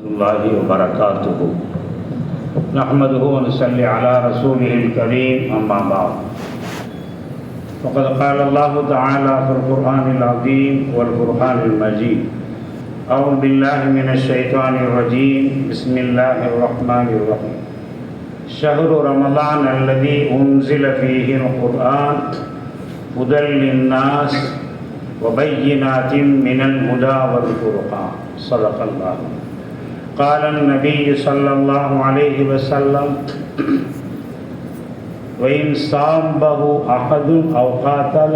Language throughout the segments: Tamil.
الله وبركاته. نحمده ونصلي على رسوله الكريم أما بعد. فقد قال الله تعالى في القرآن العظيم والقرآن المجيد أعوذ بالله من الشيطان الرجيم. بسم الله الرحمن الرحيم. شهر رمضان الذي أنزل فيه القرآن هدى للناس وبينات من الهدى والفرقان. صدق الله. قال النبي صلى الله عليه وسلم وإن صامه أحد أو قاتل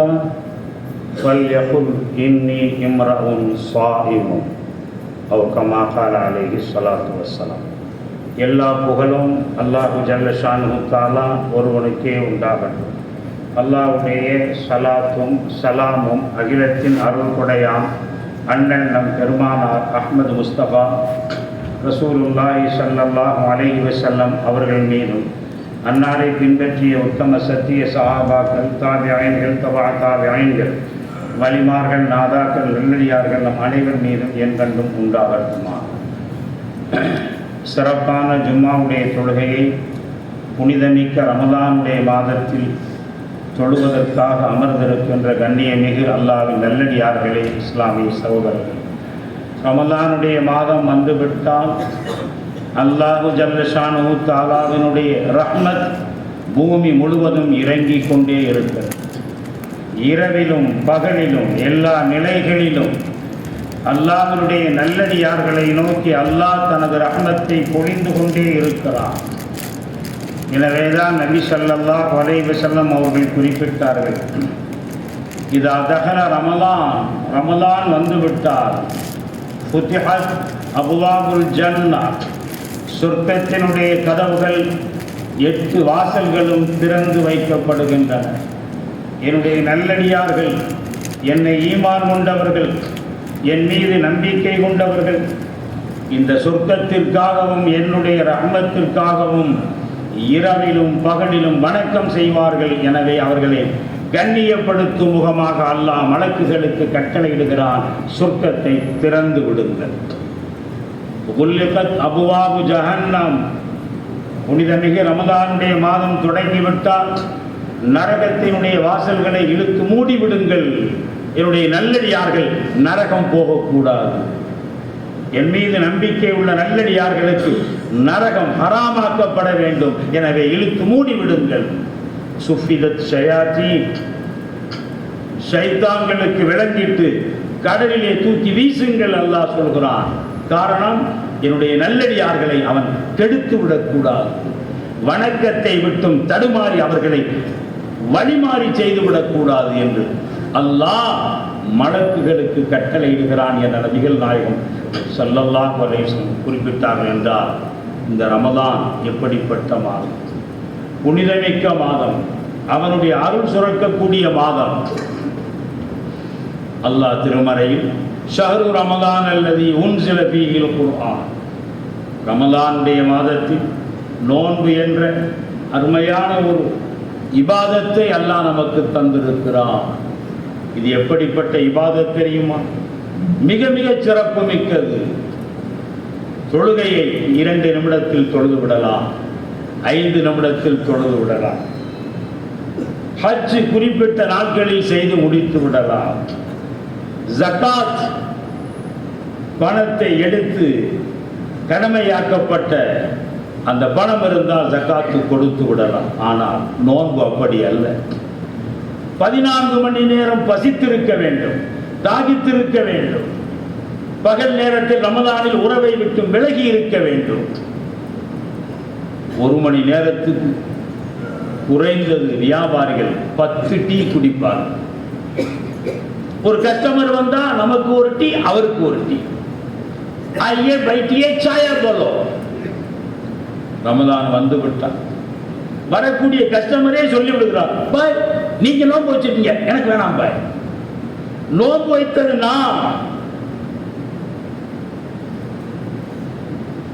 فليقل إني امرأ صائم أو كما قال عليه الصلاة والسلام எல்லா புகழும் அல்லாஹு ஜல்லஷானு தாலா ஒருவனுக்கே உண்டாகட்டும் அல்லாஹுடைய சலாத்தும் சலாமும் அகிலத்தின் அருள் கொடையாம் அண்ணன் நம் பெருமானார் அஹ்மது முஸ்தபா ரசூலுல்லாஹி ஸல்லல்லாஹு அலை வசல்லம் அவர்கள் மீதும் அன்னாரை பின்பற்றிய உத்தம சத்திய சஹாபாக்கள் தாபியங்கள் தபா தாபியங்கள் வலிமார்கள் நாதாக்கள் நெல்லடியார்கள் நம் அனைவர் மீதும் என் கண்டும் உண்டாகட்டுமா சிறப்பான ஜும்மாவுடைய தொழுகையை புனிதமிக்க ரமதானுடைய மாதத்தில் தொழுவதற்காக அமர்ந்திருக்கின்ற கண்ணியமிகு அல்லாவின் நல்லடியார்களே இஸ்லாமிய சகோதரர்கள். ரமலானுடைய மாதம் வந்துவிட்டால் அல்லாஹு ஜல்லஷானு தாலாவினுடைய ரஹ்மத் பூமி முழுவதும் இறங்கி கொண்டே இருக்கிறது. இரவிலும் பகலிலும் எல்லா நிலைகளிலும் அல்லாஹனுடைய நல்லடியார்களை நோக்கி அல்லாஹ் தனது ரஹ்மத்தை பொழிந்து கொண்டே இருக்கிறான். எனவேதான் நபி சல்லல்லா வலைவு செல்லம் அவர்கள் குறிப்பிட்டார்கள். இது அதகர ரமலான் ரமலான் வந்துவிட்டார் புத்திஹத் அபுவாபுல் ஜன்னா. சொர்க்கத்தினுடைய கதவுகள் எட்டு வாசல்களும் திறந்து வைக்கப்படுகின்றன. என்னுடைய நல்லடியார்கள் என்னை ஈமான் கொண்டவர்கள் என் மீது நம்பிக்கை கொண்டவர்கள் இந்த சொர்க்கத்திற்காகவும் என்னுடைய ரஹ்மத்திற்காகவும் இரவிலும் பகலிலும் வணக்கம் செய்வார்கள். எனவே அவர்களே கண்ணியப்படுத்தும் முகமாக அல்லாஹ் மலக்குகளுக்கு கட்டளையிடுகிறான். சொர்க்கத்தை திறந்து விடுங்கள். அபுவாபு ஜஹன்னம். புனிதமிகு ரமதானுடைய மாதம் தொடங்கிவிட்டால் நரகத்தினுடைய வாசல்களை இழுத்து மூடி விடுங்கள் என்னுடைய நல்லடியார்கள் நரகம் போகக்கூடாது. என் மீது நம்பிக்கை உள்ள நல்லடியார்களுக்கு நரகம் ஹராமாக்கப்பட வேண்டும். எனவே இழுத்து மூடி விடுங்கள் சுஃபிதத் ஷயாத்தி ஷைத்தான்களுக்கு விளங்கிட்டு கடலிலே தூக்கி வீசுங்கள் அல்லாஹ் சொல்கிறான். காரணம் என்னுடைய நல்லடியார்களை அவன் கெடுத்து விடக்கூடாது. வணக்கத்தை விட்டும் தடுமாறி அவர்களை வழிமாறி செய்துவிடக்கூடாது என்று அல்லாஹ் மலக்குகளுக்கு கட்டளையிடுகிறான் என்ற நபிகள் நாயகம் சல்லல்லா வலேசன் குறிப்பிட்டார்கள் என்றால் இந்த ரமதான் எப்படிப்பட்ட மாதம் புனிதமிக்க மாதம் அவனுடைய அருள் சுரக்கக்கூடிய மாதம் அல்லாஹ் திருமறையில் ஷஹரு ரமதான் அல்லது உன் சில பீகில் குர்ஆன். ரமதானுடைய மாதத்தில் நோன்பு என்ற அருமையான ஒரு இபாதத்தை அல்லாஹ் நமக்கு தந்திருக்கிறான். இது எப்படிப்பட்ட இபாதத் தெரியுமா? மிக மிக சிறப்பு மிக்கது தொழுகையை இரண்டு நிமிடத்தில் தொழுது விடலாம். ஐந்து நிமிடத்தில் தொழுது விடலாம். ஹஜ் குறிப்பிட்ட நாட்களில் செய்து முடித்து விடலாம். ஜகாத் பணத்தை எடுத்து கடமையாக்கப்பட்ட அந்த பணம் இருந்தால் ஜக்காத்து கொடுத்து விடலாம். ஆனால் நோன்பு அப்படி அல்ல. பதினான்கு மணி நேரம் பசித்திருக்க வேண்டும் தாகித்திருக்க வேண்டும். பகல் நேரத்தில் ரமதானில் உறவை விட்டு விலகி இருக்க வேண்டும். ஒரு மணி நேரத்துக்கு குறைந்தது வியாபாரிகள் பத்து டீ குடிப்பார் ஒரு கஸ்டமர் வந்தா நமக்கு ஒரு டீ அவருக்கு ஒரு டீ. ஐயே பைட்டியே சாயா போலோ ரமதான் வந்து விட்டான். வரக்கூடிய கஸ்டமரே சொல்லி விடுகிறார் பாய் நீங்க நோன்பு வச்சிருக்கீங்க எனக்கு வேணாம் பாய். நோன்பு வைத்தது நான்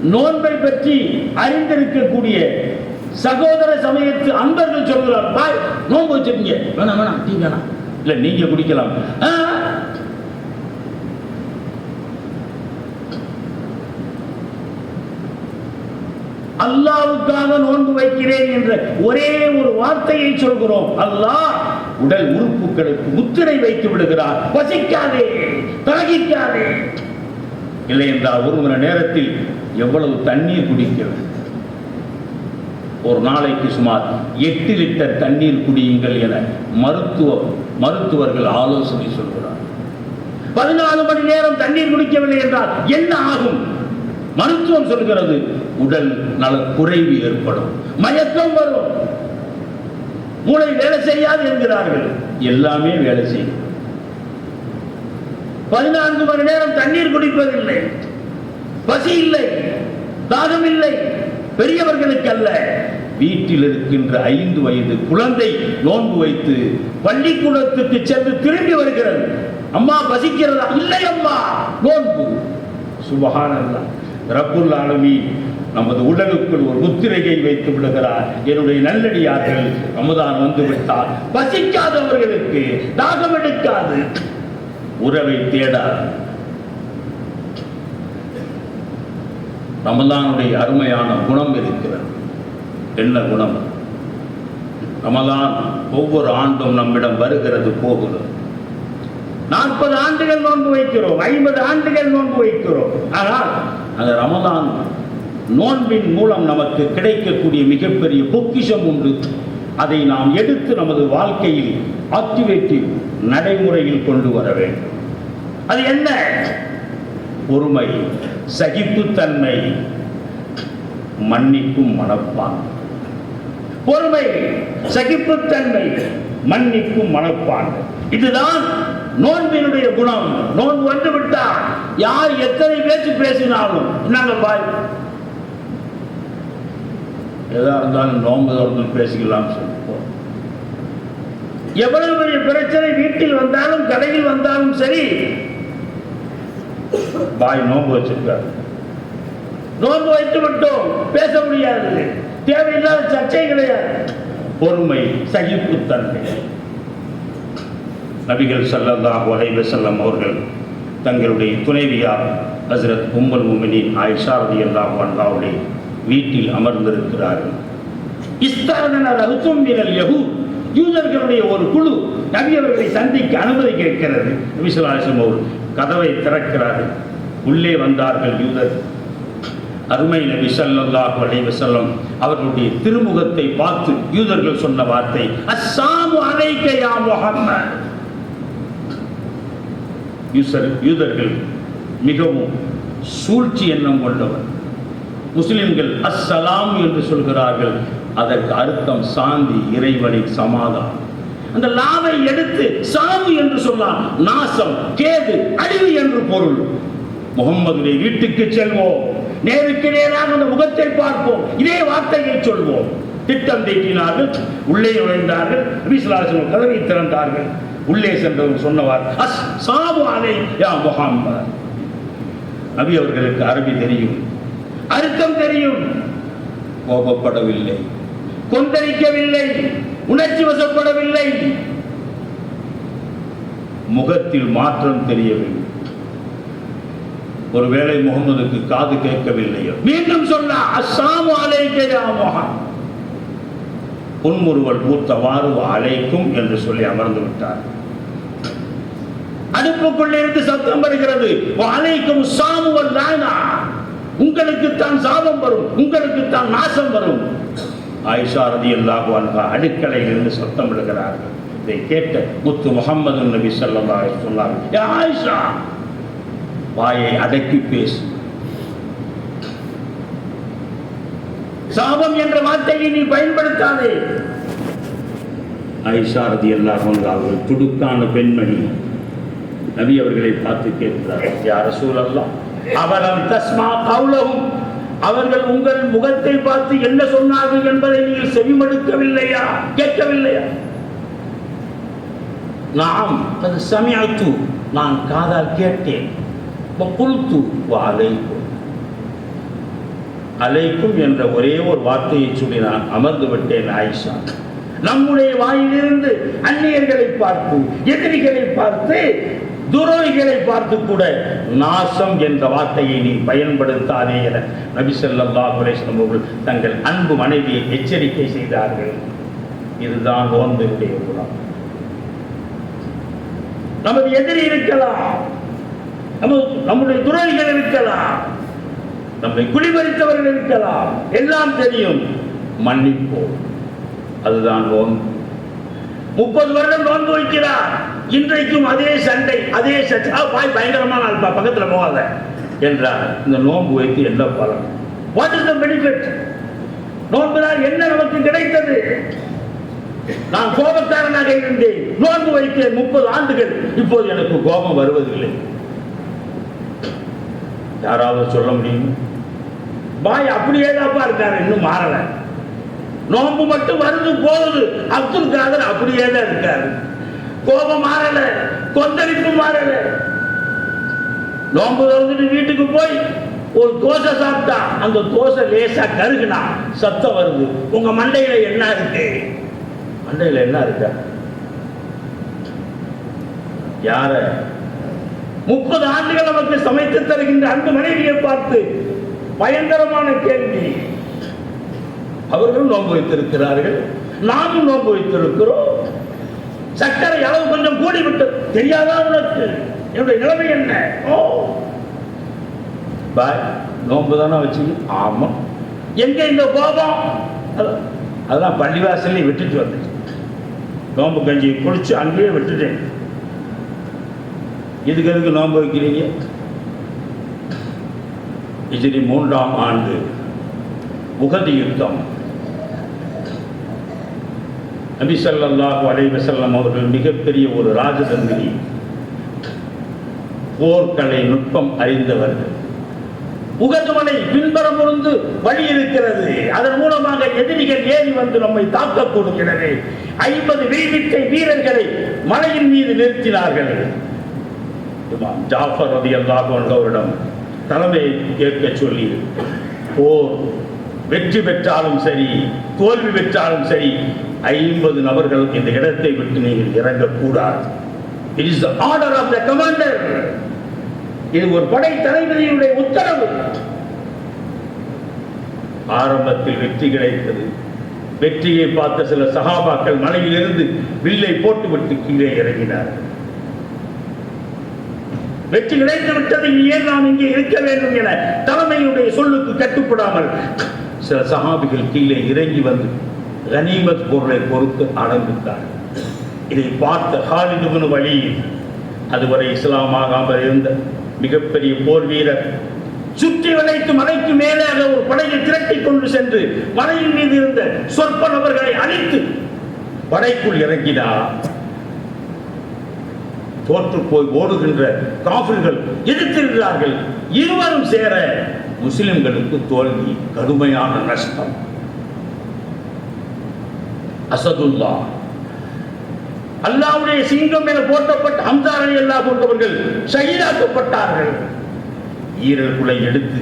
நோன்பை பற்றி அறிந்திருக்கக்கூடிய சகோதர சமயத்து அன்பர்கள் சொல்கிறார் பாய் நோன்பு வச்சிருக்கீங்க. வேணாம் வேணாம் டீ வேணாம். இல்ல நீங்க குடிக்கலாம். அல்லாவுக்காக நோன்பு வைக்கிறேன் என்ற ஒரே ஒரு வார்த்தையை சொல்கிறோம். அல்லாஹ் உடல் உறுப்புகளுக்கு முத்திரை வைத்து விடுகிறார். பசிக்காதே தாகிக்காதே இல்லை என்றால் ஒரு மணி நேரத்தில் எவ்வளவு தண்ணீர் குடிக்கிறது? ஒரு நாளைக்கு சுமார் எட்டு லிட்டர் தண்ணீர் குடியுங்கள் என மருத்துவ மருத்துவர்கள் ஆலோசனை சொல்கிறார். பதினாலு மணி நேரம் தண்ணீர் குடிக்கவில்லை என்றால் என்ன ஆகும்? மருத்துவம் சொல்கிறது உடல் நல குறைவு ஏற்படும். மயக்கம் வரும். மூளை வேலை செய்யாது என்கிறார்கள். எல்லாமே வேலை செய்யும். பதினான்கு மணி நேரம் தண்ணீர் குடிப்பதில்லை. பசி இல்லை தாகம் இல்லை பெரியவர்களுக்கு அல்ல. வீட்டில் இருக்கின்ற ஐந்து வயது குழந்தை நோன்பு வைத்து பள்ளிக்கூடத்துக்கு சென்று திரும்பி வருகிறது. அம்மா பசிக்கிறதா? இல்லை அம்மா நோன்பு. சுபஹானல்லாஹ் ரப்புல் நமது உடலுக்குள் ஒரு முத்திரையை வைத்து விடுகிறார். என்னுடைய நல்லடியார்கள் ரமதான் வந்து விட்டார். பசிக்காதவர்களுக்கு தாகம் எடுக்காது. உறவை தேடாது. ரமலானுடைய அருமையான குணம் இருக்கிறது. என்ன குணம்? ரமலான் ஒவ்வொரு ஆண்டும் நம்மிடம் வருகிறது போகிறது. நாற்பது ஆண்டுகள் நோன்பு வைக்கிறோம் ஐம்பது ஆண்டுகள் நோன்பு வைக்கிறோம். ஆனால் அந்த ரமலான் நோன்பின் மூலம் நமக்கு கிடைக்கக்கூடிய மிகப்பெரிய பொக்கிஷம் உண்டு. அதை நாம் எடுத்து நமது வாழ்க்கையில் ஆக்டிவேட்டிவ் நடைமுறையில் கொண்டு வர வேண்டும். அது என்ன? பொறுமை சகிப்புத்தன்மை மன்னிக்கும் மனப்பான். பொறுமை சகிப்புத்தன்மை மன்னிக்கும் மனப்பான். இதுதான் நோன்பினுடைய குணம். நோன்பு வந்து விட்டா யார் எத்தனை பேச்சு பேசினாலும் நாங்க பாய்? எதா இருந்தாலும் நோன்பு தொடர்ந்து பேசிக்கலாம் சொல்லுவோம் எவ்வளவு பெரிய பிரச்சனை வீட்டில் வந்தாலும் கடையில் வந்தாலும் சரி பாய் நோன்பு வச்சிருக்காரு. நோன்பு வைத்து மட்டும் பேச முடியாது தேவையில்லாத சர்ச்சை கிடையாது பொறுமை சகிப்புத்தன்மை நபிகள் சல்லல்லா உலைவ செல்லம் அவர்கள் தங்களுடைய துணைவியார் ஹசரத் உம்மல் முமினின் ஆயிஷா அல்லா அல்லாவுடைய வீட்டில் அமர்ந்திருக்கிறார்கள். இஸ்தாதன ரஹுத்தும் மினல் யஹூத். யூதர்களுடைய ஒரு குழு நபி அவர்களை சந்திக்க அனுமதி கேட்கிறது. நபி அவர்கள் கதவை திறக்கிறார்கள். உள்ளே வந்தார்கள் யூதர். அருமை நபி சல்லாஹு அலைஹி செல்லம் அவர்களுடைய திருமுகத்தை பார்த்து யூதர்கள் சொன்ன வார்த்தை அஸ்ஸாமு அலைக்க யா யூசர் யூதர்கள் மிகவும் சூழ்ச்சி எண்ணம் கொண்டவர். முஸ்லிம்கள் அஸ்ஸலாம் என்று சொல்கிறார்கள். அதற்கு அர்த்தம் சாந்தி இறைவனின் சமாதானம். அந்த லாவை எடுத்து சாவு என்று சொல்லலாம் நாசம் கேது அழிவு என்று பொருள். முகம்மதுடைய வீட்டுக்கு செல்வோம். நேருக்கு நேராக அந்த முகத்தை பார்ப்போம். இதே வார்த்தையை சொல்வோம். திட்டம் தீட்டினார்கள் உள்ளே நுழைந்தார்கள் நபிசுல்லாசனம் கதவை திறந்தார்கள். உள்ளே சென்றவர் சொன்னவார் அஸ் சாபு அலை யா முகாம் நபி அவர்களுக்கு அரபி தெரியும். அர்த்தம் தெரியும். கோபப்படவில்லை. கொந்தளிக்கவில்லை. உணர்ச்சி வசப்படவில்லை. முகத்தில் மாற்றம் தெரியவில்லை. ஒருவேளை முகமதுக்கு காது கேட்கவில்லையோ? மீண்டும் சொன்ன அஸ்ஸாமு அலைக்க யா முஹம்மது. புன்முறுவல் பூத்தவாறு அழைக்கும் என்று சொல்லி அமர்ந்து விட்டார். அடுப்புக்குள்ளே இருந்து சத்தம் வருகிறது. அலைக்கும் சாமுவல் லானா. உங்களுக்கு தான் சாபம் வரும். உங்களுக்கு தான் நாசம் வரும். ஆயிஷா ரதி அல்லாஹு அன்ஹா சத்தம் விடுகிறார்கள். இதை கேட்ட முத்து முகமது நபி ஸல்லல்லாஹு சொன்னார்கள் ஆயிஷா வாயை அடக்கி பேசு. சாபம் என்ற வார்த்தையை நீ பயன்படுத்தாதே. ஐஷா ரதி அல்லாஹ் அவர்கள் துடுக்கான பெண்மணி நபி அவர்களை பார்த்து கேட்கிறார் யார் சூழல்லாம் அவரம் தஸ்மா கவுலவும் அவர்கள் உங்கள் முகத்தை பார்த்து என்ன சொன்னார்கள் என்பதை நீங்கள் செவிமடுக்கவில்லையா? கேட்கவில்லையா? நாம் அது சமயத்து நான் காதால் கேட்டேன். குல்து அலைக்கும் அலைக்கும் என்ற ஒரே ஒரு வார்த்தையை சொல்லி நான் அமர்ந்து விட்டேன் ஆயிஷா. நம்முடைய வாயிலிருந்து அந்நியர்களை பார்த்து எதிரிகளை பார்த்து துரோகிகளை பார்த்து கூட நாசம் என்ற வார்த்தையை நீ பயன்படுத்தாதே என நபிசல்லா ஸல்லல்லாஹு அவர்கள் தங்கள் அன்பு மனைவியை எச்சரிக்கை செய்தார்கள். இதுதான் ஓந்தருடைய குணம் நமது எதிரி இருக்கலாம். நமது நம்முடைய துரோகிகள் இருக்கலாம். நம்மை குடிபறித்தவர்கள் இருக்கலாம். எல்லாம் தெரியும். மன்னிப்போம். அதுதான் நோன்பு. முப்பது வருடம் நோன்பு வைக்கிறார். இன்றைக்கும் அதே சண்டை அதே சச்சா பாய் பயங்கரமான ஆள் பக்கத்துல போகாத என்றார். இந்த நோன்பு வைத்து என்ன பலன்? வாட் இஸ் த பெனிஃபிட் நோன்புதான் என்ன நமக்கு கிடைத்தது? நான் கோபக்காரனாக இருந்தேன். நோன்பு வைத்தேன் முப்பது ஆண்டுகள். இப்போது எனக்கு கோபம் வருவதில்லை. யாராவது சொல்ல முடியும்? பாய் அப்படியே தான்ப்பா இருக்காரு இன்னும் மாறல. நோன்பு மட்டும் வருது போகுது. அப்துல் காதர் அப்படியே தான் இருக்காரு. கோபம் மாறல கொந்தளிப்பு மாறல. நோம்பு திறந்துட்டு வீட்டுக்கு போய் ஒரு தோசை சாப்பிட்டா அந்த தோசை லேசா கருகுனா சத்தம் வருது. உங்க மண்டையில என்ன இருக்கு? மண்டையில என்ன இருக்கா? யார? முப்பது ஆண்டுகள் நமக்கு சமைத்து தருகின்ற அந்த மனைவியை பார்த்து பயங்கரமான கேள்வி. அவர்களும் நோன்பு வைத்திருக்கிறார்கள் நாமும் நோன்பு வைத்திருக்கிறோம். சர்க்கரை அளவு கொஞ்சம் கூடி விட்டு தெரியாதா உனக்கு? என்னுடைய நிலைமை என்ன? ஓ. பாய் நோன்பு தானே வச்சு ஆமா. எங்க இந்த கோபம்? அதான் அதான் பள்ளிவாசல்ல விட்டுட்டு வந்தேன் நோன்பு கஞ்சி குடிச்சு அங்கேயே விட்டுட்டேன். இதுக்கு எதுக்கு நோன்பு வைக்கிறீங்க? இஜிரி மூன்றாம் ஆண்டு உகதி யுத்தம். நபி ஸல்லல்லாஹு அலைஹி அவர்கள் மிகப்பெரிய ஒரு ராஜதந்திரி போர்க்கலை நுட்பம் அறிந்தவர்கள். முகதுமனை பின்புறம் இருந்து வழி இருக்கிறது. அதன் மூலமாக எதிரிகள் ஏறி வந்து நம்மை தாக்கக்கூடும் எனவே ஐம்பது வீழ்விக்கை வீரர்களை மலையின் மீது நிறுத்தினார்கள். ஜாஃபர் ரதி அன்ஹு தலைமை தலைமையை கேட்க சொல்லி போர் வெற்றி பெற்றாலும் சரி தோல்வி பெற்றாலும் சரி ஐம்பது நபர்கள் இந்த இடத்தை விட்டு நீங்கள் இறங்கக்கூடாது. It is order of the commander இது ஒரு படை தளபதியினுடைய உத்தரவு. ஆரம்பத்தில் வெற்றி கிடைத்தது. வெற்றியை பார்த்த சில சகாபாக்கள் மலையிலிருந்து வில்லை போட்டுவிட்டு கீழே இறங்கினார்கள். வெற்றி கிடைத்து விட்டது ஏன் நாம் இங்கே இருக்க வேண்டும் என தலைமையுடைய சொல்லுக்கு கட்டுப்படாமல் சில சகாபிகள் கீழே இறங்கி வந்து கனிமத் பொருளை பொறுத்து ஆரம்பித்தார். இதை பார்த்த ஹாலிதுபுன் வழி அதுவரை இஸ்லாமாகாமல் இருந்த மிகப்பெரிய போர் வீரர் சுற்றி வளைத்து மலைக்கு மேலாக ஒரு படையை திரட்டி கொண்டு சென்று மலையின் மீது இருந்த சொற்ப நபர்களை அழித்து படைக்குள் இறங்கினார். தோற்று போய் ஓடுகின்ற காஃபிர்கள் எதிர்த்திருக்கிறார்கள். இருவரும் சேர முஸ்லிம்களுக்கு தோல்வி கடுமையான நஷ்டம். அசதுல்லா. அல்லாவுடைய சிங்கம் என போற்றப்பட்ட ஹம்சார் அல்லா போன்றவர்கள் ஷஹீதாக்கப்பட்டார்கள். ஈரல்குலை எடுத்து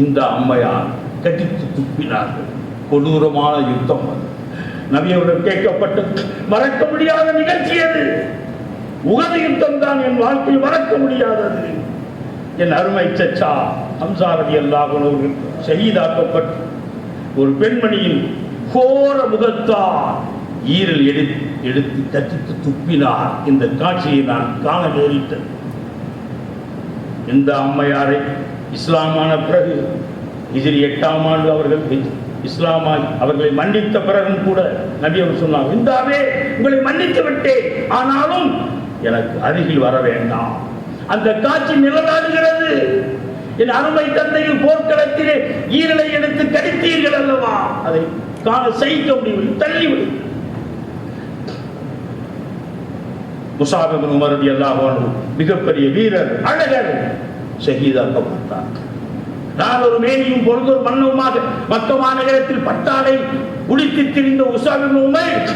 இந்த அம்மையார் கட்டித்து துப்பினார்கள். கொடூரமான யுத்தம் அது. நபியவர்கள் கேட்கப்பட்டது மறக்க முடியாத நிகழ்ச்சி அது. உகது யுத்தம் தான் என் வாழ்க்கையில் மறக்க முடியாதது. என் அருமை சச்சா ஹம்சாரதி அல்லாஹர்கள் ஷஹீதாக்கப்பட்டு ஒரு பெண்மணியின் கோர முகத்தார். ஈரல் எடுத்து எடுத்து கட்டித்து துப்பினார். இந்த காட்சியை நான் காண நேரிட்டேன். இந்த அம்மையாரை இஸ்லாமான பிறகு இதில் எட்டாம் ஆண்டு அவர்கள் இஸ்லாமாய் அவர்களை மன்னித்த பிறகும் கூட நபி அவர் சொன்னார் இந்தாவே உங்களை மன்னித்து விட்டேன். ஆனாலும் எனக்கு அருகில் வர வேண்டாம். அந்த காட்சி நிலநாடுகிறது என் அருமை தந்தையின் போர்க்களத்திலே ஈரலை எடுத்து கடித்தீர்கள் அல்லவா? அதை காலை சகிக்க முடியவில்லை தள்ளிவிடு முசாபிபின் உமர் ரலியல்லாஹு மிகப்பெரிய வீரர் அழகர் ஷஹீதாக்கப்பட்டார் நான் ஒரு மேனியும் ஒரு மன்னவுமாக மக்கமா நகரத்தில் பட்டாடை உடுத்தி திரிந்த உசாபிபின் உமர்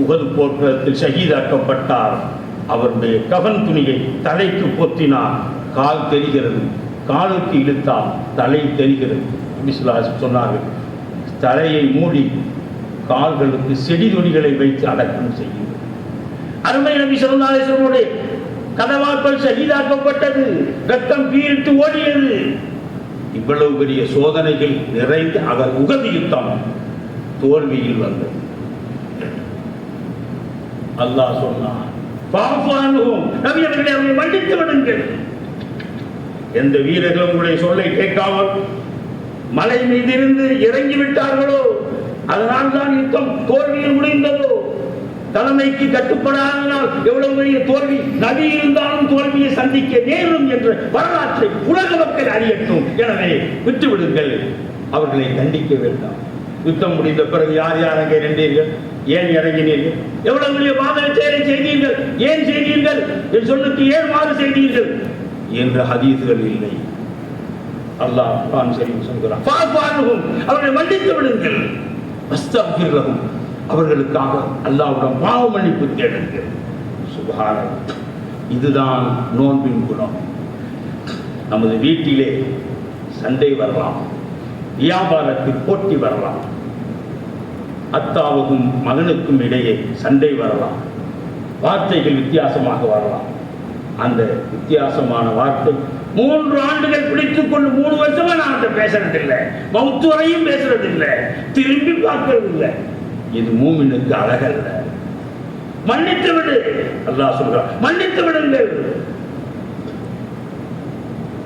உகது போர்க்களத்தில் ஷஹீதாக்கப்பட்டார். அவருடைய கவன் துணியை தலைக்கு பொத்தினார். கால் தெரிகிறது காலுக்கு இழுத்தால் தலை தெரிகிறது. சொன்னார்கள் தலையை மூடி கால்களுக்கு செடி துணிகளை வைத்து அடக்கம் செய்யும். அருமை நபி ஸல்லல்லாஹு கதவாக்கள் சகிதாக்கப்பட்டது. ரத்தம் பீரிட்டு ஓடியது. இவ்வளவு பெரிய சோதனைகள் நிறைந்து அவர் உகதி யுத்தம் தோல்வியில் வந்தது. அல்லாஹ் சொன்னார் அவரை மன்னித்து விடுங்கள். எந்த வீரர்களும் உங்களுடைய சொல்லை கேட்காமல் மலை மீதிருந்து இறங்கி விட்டார்களோ? அதனால் தான் யுத்தம் தோல்வியில் முடிந்ததோ? தலைமைக்கு கட்டுப்படாதனால் எவ்வளவு பெரிய தோல்வி? நதி இருந்தாலும் தோல்வியை சந்திக்க நேரும் என்ற வரலாற்றை உலக மக்கள் அறியட்டும். எனவே விட்டுவிடுங்கள். அவர்களை தண்டிக்க வேண்டாம். யுத்தம் முடிந்த பிறகு யார் யார் அங்கே நின்றீர்கள்? ஏன் இறங்கினீர்கள்? எவ்வளவு பெரிய வாதனை செயலை செய்தீர்கள்? ஏன் செய்தீர்கள்? என் சொல்லுக்கு ஏன் மாறு செய்தீர்கள்? என்ற ஹதீஸ்கள் இல்லை. அல்லாஹ் குர்ஆன் ஷரீஃப் சொல்கிறான். அவர்களை மன்னித்து விடுங்கள். அவர்களுக்காக அல்லாவுடன் பாவ மன்னிப்பு தேடுங்கள் சுப்ஹானல்லாஹ் இதுதான் நோன்பின் குணம். நமது வீட்டிலே சண்டை வரலாம் வியாபாரத்தில் போட்டி வரலாம் அத்தாவுக்கும் மகனுக்கும் இடையே சண்டை வரலாம் வார்த்தைகள் வித்தியாசமாக வரலாம். அந்த வித்தியாசமான வார்த்தை மூன்று ஆண்டுகள் பிடித்துக் கொண்டு மூணு வருஷமா நான் அதை பேசுறது இல்லை மவுத்து பேசுறது இல்லை திரும்பி பார்க்கறது இல்லை இது மூமினுக்கு அழகல்ல. மன்னித்து விடு. அல்லா சொல்றான் மன்னித்து விடுங்கள்.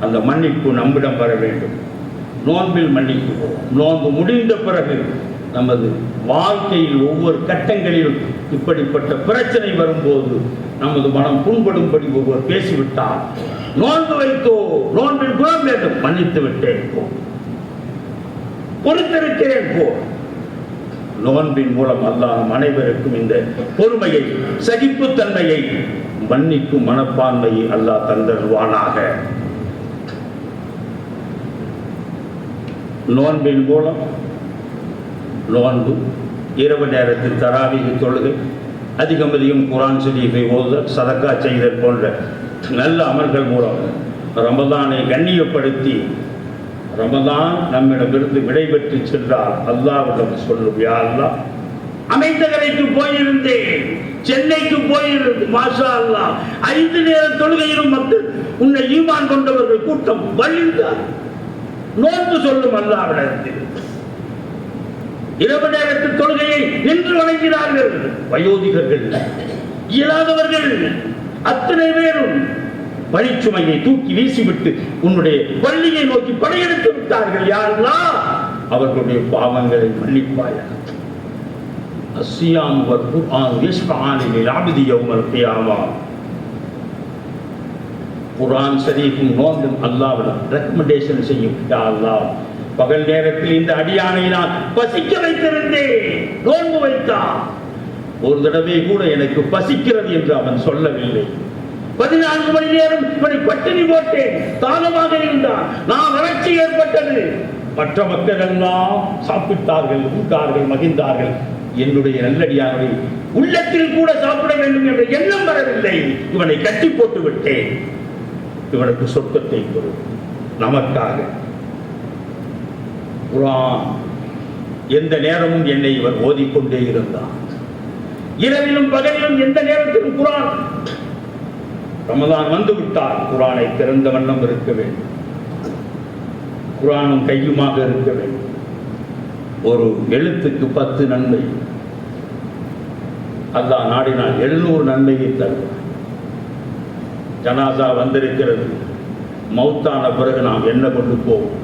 அந்த மன்னிப்பு நம்மிடம் வர வேண்டும். நோன்பில் மன்னிப்பு நோன்பு முடிந்த பிறகு நமது வாழ்க்கையில் ஒவ்வொரு கட்டங்களிலும் இப்படிப்பட்ட பிரச்சனை வரும்போது நமது மனம் புண்படும்படி ஒருவர் பேசிவிட்டால் நோன்பு வைத்தோ நோன்பில் குணம் வேண்டும். மன்னித்து விட்டேன் போ. பொறுத்திருக்கிறேன் போ. நோன்பின் மூலம் அல்லாஹ் அனைவருக்கும் இந்த பொறுமையை சகிப்புத்தன்மையை மன்னிக்கும் மனப்பான்மையை அல்லாஹ் தந்தருவானாக. நோன்பின் மூலம் நோன்பு இரவு நேரத்தில் தராவிக தொழுகை அதிகம் அதிகம் குரான் ஷரீஃபை ஓதுதல் சதக்கா செய்தல் போன்ற நல்ல அமல்கள் மூலம் ரமதானை கண்ணியப்படுத்தி ரமதான் நம்மிடமிருந்து விடைபெற்று சென்றால் அல்லாவிடம் சொல்லும் யா அல்லாஹ் அமைந்தகரைக்கு போயிருந்தேன். சென்னைக்கு போயிருந்து மாஷா அல்லாஹ் ஐந்து நேர தொழுகையிலும் மக்கள் உன்னை ஈமான் கொண்டவர்கள் கூட்டம் வழிந்தார். நோன்பு சொல்லும் அல்லாவிடத்தில் இரவு நேரத்து தொழுகையை நின்று வணங்கினார்கள். வயோதிகர்கள் இயலாதவர்கள் அத்தனை பேரும் பணிச்சுமையை தூக்கி வீசிவிட்டு உன்னுடைய பள்ளியை நோக்கி படையெடுத்து விட்டார்கள் யாரெல்லாம் அவர்களுடைய பாவங்களை மன்னிப்பாயாக. அசியாம் வல் குர்ஆன் யஷ்ஃபஆனி லில் அப்தி யௌமல் கியாமா குர்ஆன் ஷரீஃபும் நோன்பும் அல்லாஹ்விடம் ரெக்கமெண்டேஷன் செய்யும். யா அல்லாஹ் பகல் நேரத்தில் இந்த அடியானை நான் பசிக்க வைத்திருந்தேன். நோன்பு வைத்தான். ஒரு தடவை கூட எனக்கு பசிக்கிறது என்று அவன் சொல்லவில்லை. பதினான்கு மணி நேரம் இவனை பட்டினி போட்டேன். தானமாக இருந்தான். நான் வறட்சி ஏற்பட்டது. மற்ற மக்கள் எல்லாம் சாப்பிட்டார்கள் உண்டார்கள் மகிழ்ந்தார்கள். என்னுடைய நல்லடியாரை உள்ளத்தில் கூட சாப்பிட வேண்டும் என்ற எண்ணம் வரவில்லை. இவனை கட்டி போட்டு விட்டேன். இவனுக்கு சொர்க்கத்தை கொடு. நமக்காக. குரான் எந்த நேரமும் என்னை இவர் ஓதிக்கொண்டே இருந்தான். இரவிலும் பகலிலும் எந்த நேரத்திலும் குரான். ரமதான் வந்து விட்டால் குரானை திறந்த வண்ணம் இருக்க வேண்டும். குரானும் கையுமாக இருக்க வேண்டும். ஒரு எழுத்துக்கு பத்து நன்மை. அல்லாஹ் நாடினால் எழுநூறு நன்மையை தருவார். ஜனாசா வந்திருக்கிறது. மௌத்தான பிறகு நாம் என்ன கொண்டு போவோம்?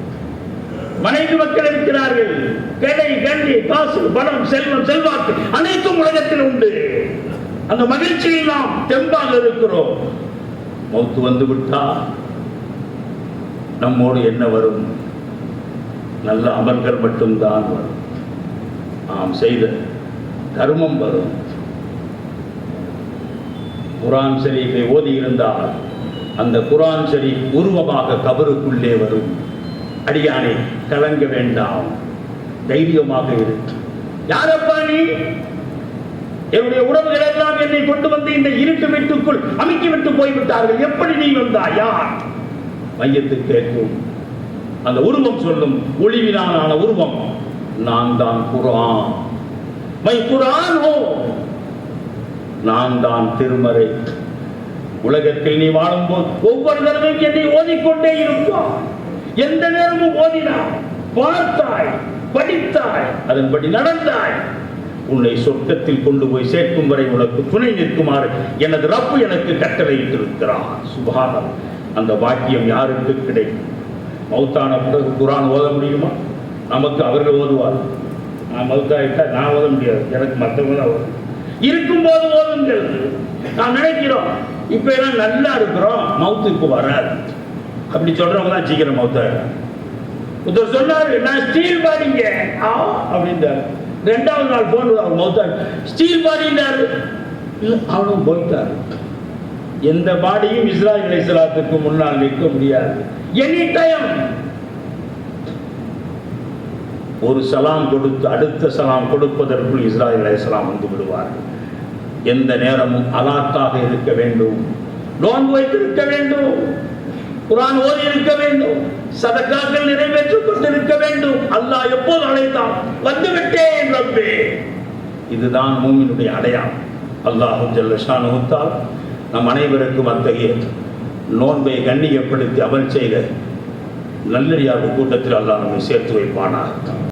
மனைவி மக்கள் இருக்கிறார்கள். கடை கண்டி காசு பணம் செல்வம் செல்வாக்கு அனைத்தும் உலகத்தில் உண்டு. அந்த மகிழ்ச்சியில் நாம் தெம்பாக இருக்கிறோம். மௌத்து வந்து விட்டா நம்மோடு என்ன வரும்? நல்ல அமல்கள் மட்டும்தான் வரும். நாம் செய்த தர்மம் வரும். குரான் ஷரீஃபை ஓதி இருந்தால் அந்த குரான் ஷரீஃப் உருவமாக கபருக்குள்ளே வரும். அடியானே கலங்க வேண்டாம். தைரியமாக இரு. யாரப்பா நீ? என்னுடைய உறவுகள் எல்லாம் என்னை கொண்டு வந்து இந்த இருட்டு வீட்டுக்குள் அமைக்கி விட்டு போய்விட்டார்கள். எப்படி நீ வந்தாய்? யார் மையத்து கேட்கும். அந்த உருவம் சொல்லும் ஒளிவினாலான உருவம். நான் தான் குரான். மை குரான் ஓ! நான் தான் திருமறை. உலகத்தில் நீ வாழும்போது ஒவ்வொரு தடவையும் என்னை ஓதிக்கொண்டே இருப்பான் எந்த நேரமும் ஓதினாய் பார்த்தாய் படித்தாய் அதன்படி நடந்தாய். உன்னை சொர்க்கத்தில் கொண்டு போய் சேர்க்கும் வரை உனக்கு துணை நிற்குமாறு எனது ரப்பு எனக்கு கட்டளையிட்டிருக்கிறான் சுபானம். அந்த பாக்கியம் யாருக்கு கிடைக்கும்? மௌத்தான பிறகு குரான் ஓத முடியுமா? நமக்கு அவர்கள் ஓதுவார் நான் மௌத்தாயிட்டா நான் ஓத முடியாது. எனக்கு மற்றவங்க தான் ஓதும் இருக்கும்போது ஓதுங்கிறது நான் நினைக்கிறோம் இப்ப எல்லாம் நல்லா இருக்கிறோம். மவுத்து இப்போ வராது. அப்படி சொல்றவங்க தான் சீக்கிரம் மவுத்தாயிடும் ஒருத்தர் சொன்னாரு நான் ஸ்டீல் பாடிங்க ஆ? அப்படின்றாரு. ரெண்டாவது நாள் போன் அவர் மௌத்தாரு ஸ்டீல் பாடின்றாரு இல்ல அவனும் போயிட்டாரு. எந்த பாடியும் இஸ்ராயல் இஸ்லாத்துக்கு முன்னால் நிற்க முடியாது. எனி டைம் ஒரு சலாம் கொடுத்து அடுத்த சலாம் கொடுப்பதற்குள் இஸ்ராயல் அலைஹிஸ்ஸலாம் வந்து விடுவார்கள். எந்த நேரமும் அலாத்தாக இருக்க வேண்டும். நோன்பு வைத்திருக்க வேண்டும். குரான் ஓதி இருக்க வேண்டும் சதக்காக்கள் நிறைவேற்றிக் கொண்டிருக்க வேண்டும். அல்லாஹ் எப்போது அழைத்தான்? வந்துவிட்டேன் ரப்பே. இதுதான் மூமினுடைய அடையாளம். அல்லாஹ் ஜல்லஷானுத்தால் நம் அனைவருக்கும் அத்தகைய நோன்பை கண்ணியப்படுத்தி அமல் செய்த நல்லடியார் கூட்டத்தில் அல்லாஹ் நம்மை சேர்த்து வைப்பானாக.